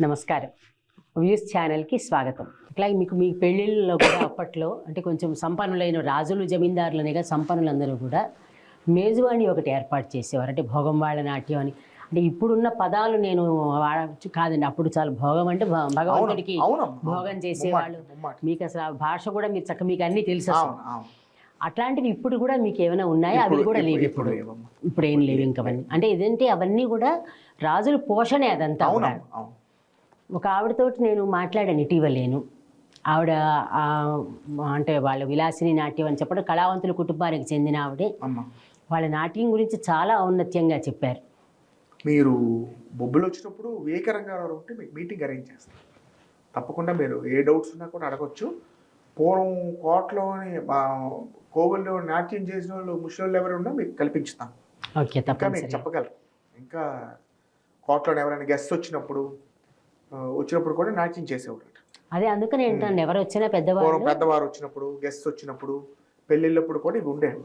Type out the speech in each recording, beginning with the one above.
నమస్కారం. వ్యూస్ ఛానల్కి స్వాగతం. ఇట్లాగే మీకు మీ పెళ్ళిళ్ళలో కూడా అప్పట్లో అంటే కొంచెం సంపన్నులైన రాజులు జమీందారులనేగా సంపన్నులందరూ కూడా మేజువాణి ఒకటి ఏర్పాటు చేసేవారు. అంటే భోగం వాళ్ళ నాట్యం అని. అంటే ఇప్పుడున్న పదాలు నేను వాడచ్చు కాదండి. అప్పుడు చాలా భోగం అంటే భగవంతుడికి. భోగం చేసేవాళ్ళు. మీకు అసలు ఆ భాష కూడా మీరు చక్క మీకు అన్నీ తెలుసు అట్లాంటివి ఇప్పుడు కూడా మీకు ఏమైనా ఉన్నాయా? అవి కూడా లేవు ఇప్పుడు- ఇప్పుడు. ఏం లేవు ఇంకా అంటే ఇదంటే అవన్నీ కూడా రాజుల పోషణే అదంతా ఒక ఆవిడతోటి నేను మాట్లాడాను ఇటీవల నేను ఆవిడ అంటే వాళ్ళ విలాసిని నాట్యం అని చెప్పడం కళావంతుల కుటుంబానికి చెందిన ఆవిడే. అమ్మా. వాళ్ళ నాట్యం గురించి చాలా ఔన్నత్యంగా చెప్పారు. మీరు బొబ్బులు వచ్చినప్పుడు వివేకరంగా ఉంటే మీకు మీటింగ్ అరేంజ్ చేస్తాం తప్పకుండా మీరు ఏ డౌట్స్ ఉన్నా కూడా అడగొచ్చు. పూర్వం కోటలోని కోవిల్లో నాట్యం చేసిన వాళ్ళు ముసలి ఎవరు ఉన్నా మీకు కల్పించుతాం. ఓకే మీకు తప్పనిసరి చెప్పగలరు. ఇంకా కోటలో ఎవరైనా గెస్ట్ వచ్చినప్పుడు వచ్చినప్పుడు కూడా నాట్యం చేసేవారు అదే అందుకని ఏంటంటే ఎవరు వచ్చినా పెద్దవాళ్ళు పెద్దవారు వచ్చినప్పుడు గెస్ట్ వచ్చినప్పుడు పెళ్ళిళ్ళప్పుడు కూడా ఇవి ఉండేవి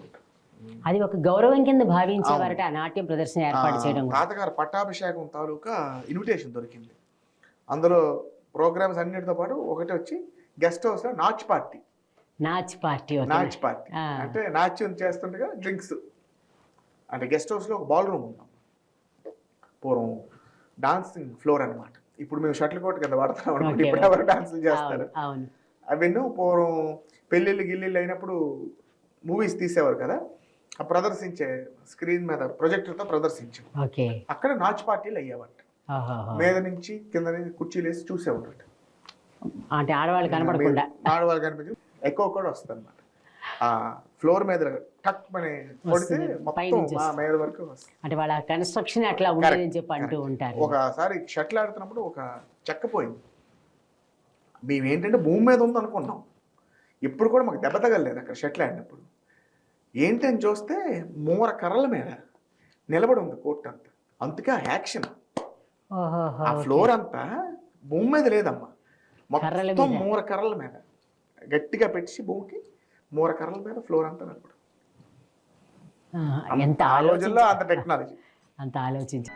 అది ఒక గౌరవం కింద భావించేవారట ఆ నాట్యం ప్రదర్శన ఏర్పాటు చేయడం. తాతగారు పట్టాభిషేకం తాలూకా ఇన్విటేషన్ దొరికింది. అందులో ప్రోగ్రామ్స్ అన్నిటితో పాటు ఒకటి వచ్చి గెస్ట్ హౌస్లో nautch party. Nautch party. Nautch party. అంటే నాట్యం చేస్తుండగా డ్రింక్స్. అంటే గెస్ట్ హౌస్లో ఒక బాల్ రూమ్ ఉందాం పూర్వం డాన్సింగ్ ఫ్లోర్ అన్నమాట. ఇప్పుడు మేము షటిల్ కోట్ కింద వాడుతున్నాం అనుకోండి. Okay, ఇప్పుడు ఎవరు డాన్స్ చేస్తారు. అవును అవును. అవన్నీ పూర్వం పెళ్ళిళ్ళు గిల్లిళ్ళు అయినప్పుడు మూవీస్ తీసేవారు కదా? ఆ ప్రదర్శించే స్క్రీన్ మీద ప్రొజెక్టర్తో ప్రదర్శించాం. అక్కడ నాచ్ పార్టీలు అయ్యేవాట. మీద నుంచి కింద కుర్చీలు వేసి చూసేవాడు అంటే ఆడవాళ్ళు కనపడకుండా. ఆడవాళ్ళు కనిపించి ఎక్కువ కూడా వస్తుంది ఆ ఫ్లోర్ మీద టక్ అని కొడితే వస్తుంది. మొత్తం పైనుంచి మా మీద వరకు అంటే వాళ్ళ కన్స్ట్రక్షన్ అట్లా చెప్పి అంటూ ఉంటారు. ఒకసారి షటిల్ ఆడుతున్నప్పుడు ఒక చెక్క పోయింది. మేము ఏంటంటే భూమి మీద ఉంది అనుకున్నాం. ఇప్పుడు కూడా మాకు దెబ్బ తగలేదు అక్కడ షటిల్ ఆడినప్పుడు. ఏంటని చూస్తే మూర కర్రల మీద నిలబడి ఉంది కోర్టు అంతా. అందుకే ఆ యాక్షన్. ఆ ఫ్లోర్ అంతా భూమి మీద లేదమ్మా. మొత్తం. మూర కర్రల మీద. గట్టిగా పెట్టి భూమికి మూర కర్రల మీద ఫ్లోర్ అంతా నిలబడి ఆ, ఎంత ఆ ఆలోచన రోజుల్లో అంత టెక్నాలజీ. అంత ఆలోచించి